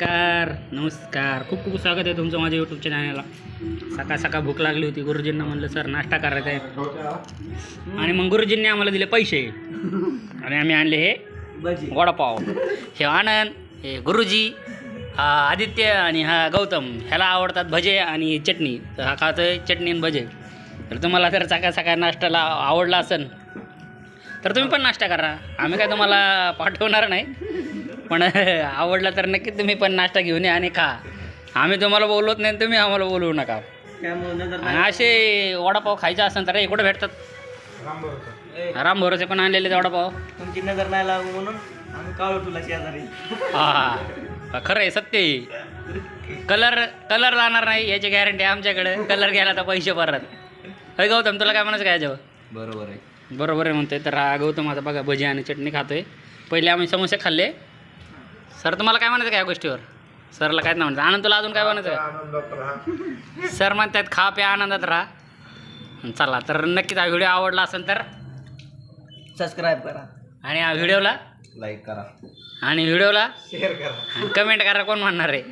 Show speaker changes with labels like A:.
A: नमस्कार नमस्कार. खूप खूप स्वागत आहे तुमचं माझ्या यूट्यूब चॅनलला सकाळ सकाळ भूक लागली होती गुरुजींना म्हणलं सर नाश्ता करायचा आहे. आणि मग गुरुजींनी आम्हाला दिले पैसे. आणि आम्ही आणले हे वडापाव. हे आनंद हे गुरुजी हा आदित्य आणि हा गौतम ह्याला आवडतात भजे आणि चटणी. तर हा खातोय चटणी आणि भजे. तर तुम्हाला जर सकाळ सकाळ नाश्त्याला आवडला असेल तर तुम्ही पण नाश्ता करा. आम्ही काय तुम्हाला पाठवणार नाही. पण आवडला तर नक्की तुम्ही पण नाश्ता घेऊन या आणि खा. आम्ही तुम्हाला बोलवत नाही तुम्ही आम्हाला बोलवू नका. असे वडापाव खायचे असेल तर कुठे भेटतात. राम भरोसे. पण आणलेले ते वडापाव.
B: तुमची नजर नाही लागू म्हणून आम्ही काळू तुला शेजारी.
A: हा खरं आहे सत्य कलर कलर जाणार नाही याची गॅरंटी आमच्याकडे. कलर घ्यायला तर पैसे परत होय गौतम तुला काय म्हणायचं काय याच्यावर?
B: बरोबर आहे.
A: बरोबर आहे म्हणतोय. तर हा गौतम आता बघा भजी आणि चटणी खातोय. पहिले आम्ही समोसे खाल्ले. सर तुम्हाला काय म्हणायचं काय या गोष्टीवर? सरला काय नाही म्हणायचं. आनंद तुला अजून काय म्हणायचं? सर म्हणतात खा प्या आनंदात राहा. चला तर नक्कीच हा व्हिडिओ आवडला असेल तर
B: सबस्क्राईब करा.
A: आणि या व्हिडिओला
B: लाईक करा.
A: आणि व्हिडिओला
B: शेअर करा.
A: कमेंट करा कोण म्हणणार आहे.